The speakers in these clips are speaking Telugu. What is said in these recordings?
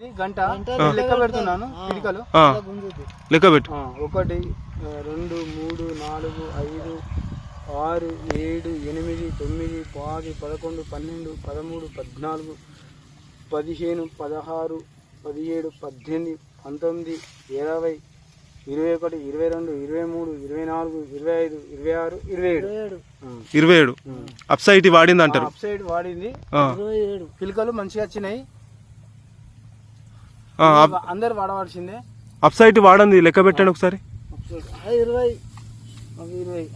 గంట. లెక్క పెడుతున్నాను. పిడికలు. లెక్క పెట్టు. ఒకటి రెండు మూడు నాలుగు ఐదు ఆరు ఏడు ఎనిమిది తొమ్మిది పది పదకొండు పన్నెండు పదమూడు పద్నాలుగు పదిహేను పదహారు పదిహేడు పద్దెనిమిది పంతొమ్మిది ఇరవై ఇరవై ఒకటి ఇరవై రెండు ఇరవై మూడు ఇరవై నాలుగు ఇరవై ఐదు ఇరవై ఆరు ఇరవై ఏడు. ఇరవై ఏడు. అప్ సైట్ వాడింది అంటారు. అప్ సైడ్ వాడింది. ఆ, పిలకలు మంచిగా వచ్చినాయి. అందరు వాడవలసిందే. అప్ సైట్ వాడంది లెక్క పెట్టండి ఒకసారి. ఇరవై. ఇరవై.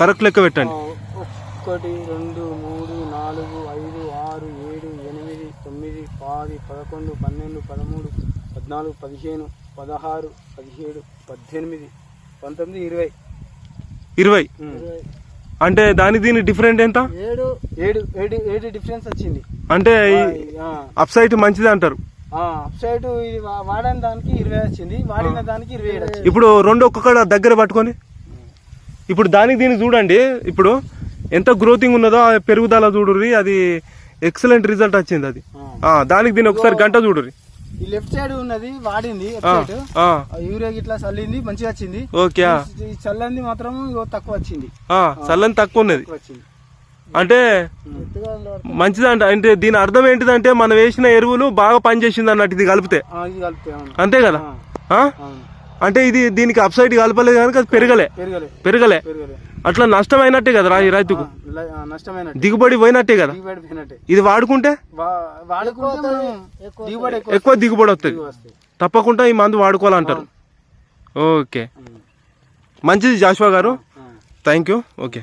కరెక్ట్ లెక్క పెట్టండి. ఒకటి రెండు మూడు నాలుగు ఐదు ఆరు ఏడు ఎనిమిది తొమ్మిది పది పదకొండు పన్నెండు పదమూడు పద్నాలుగు పదిహేను పదహారు పదిహేడు పద్దెనిమిది పంతొమ్మిది ఇరవై. ఇరవై. అంటే దాని దీని డిఫరెంట్ ఎంత? ఏడు ఏడు ఏడు ఏడు డిఫరెన్స్ వచ్చింది. అంటే అప్ మంచిది అంటారు. అప్ సైడ్ ఇది వా- వాడిన దానికి ఇరవై వచ్చింది వాడిన దానికి ఇరవై ఏడు వచ్చింది. ఇప్పుడు రెండు ఒక్కొక్క దగ్గర పట్టుకొని. ఇప్పుడు దానికి దీనికి చూడండి. ఇప్పుడు ఎంత గ్రోతింగ్ ఉన్నదో పెరుగుదల చూడుర్రి అది ఎక్సలెంట్ రిజల్ట్ వచ్చింది అది. దానికి దీని ఒకసారి గంట చూడుర్రి. ఈ లెఫ్ట్ సైడ్ ఉన్నది వాడింది యూరియా ఇట్లా చల్లింది మంచిగా వచ్చింది. ఓకే ఈ చల్లంది మాత్రం తక్కువ వచ్చింది. చల్లని తక్కువ ఉన్నది. అంటే మంచిదంట అంటే దీని అర్థం ఏంటిదంటే మనం వేసిన ఎరువులు బాగా పనిచేసింది అన్నట్టు ఇది కలిపితే. అంతే కదా? అంటే ఇది దీనికి అప్ సైడ్ కలపలేదు కనుక పెరగలే. పెరగలే. అట్లా నష్టమైనట్టే కదా రా ఈ రైతుకు? దిగుబడి పోయినట్టే కదా? ఇది వాడుకుంటే? ఎక్కువ ఎక్కువ దిగుబడి వస్తుంది తప్పకుండా ఈ మందు వాడుకోవాలంటారు. ఓకే. మంచిది జాషువా గారు. Thank you okay